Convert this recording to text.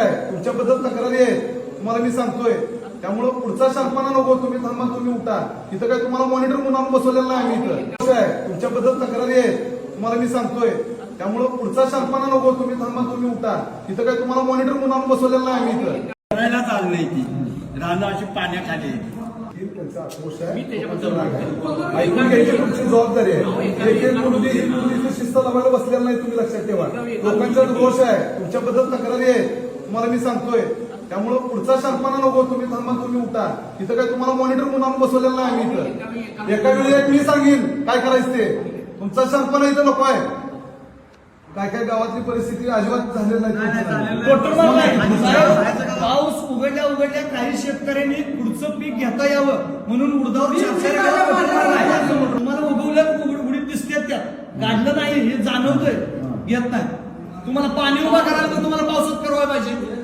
आहे. तुमच्याबद्दल तक्रारी आहे तुम्हाला मी सांगतोय. त्यामुळं पुढचा शार्पणा नको. तुम्ही थांबा तुम्ही उठा. इथं काय तुम्हाला मॉनिटर म्हणून बसवलेलं नाही आम्ही इथं. आहे? तुमच्याबद्दल तक्रारी आहे तुम्हाला मी सांगतोय. त्यामुळं पुढचा शार्पणा नको. तुम्ही थांबा तुम्ही उठा. इथं काय तुम्हाला मॉनिटर म्हणून बसवलेलं नाही आम्ही इथं. करायला चालू नाही ती. रानं अशी पाण्याखाली आहे. त्यांचा आक्रोश आहे. ऐकून घ्यायची तुमची जबाबदारी आहे. एक एक मुलगी ही मुलगी शिस्त लावायला बसलेला नाही तुम्ही लक्षात ठेवा. लोकांचा दोष आहे. तुमच्याबद्दल तक्रारी आहे तुम्हाला मी सांगतोय त्यामुळं पुढचा शार्पणा नको तुम्ही थांबा तुम्ही उठा. इथं काय तुम्हाला मॉनिटर म्हणून बसवलेलं नाही आम्ही इथं. एका वेळी एक मी सांगेन काय करायचं ते. तुमचा शार्पणा इथं नको आहे. काय काय गावातली परिस्थिती अजिबात झालेली नाही पोटरमार नाही. साहेब, पाऊस उघडल्या उघडल्या काही शेतकऱ्यांनी पुढचं पीक घेता यावं म्हणून उडदावर. तुम्हाला उगवल्या उघड उडीत दिसते त्यात काढलं नाही हे जाणवतंय. घेत नाही. तुम्हाला पाणी उभा करायला तर तुम्हाला पावसात करावं पाहिजे.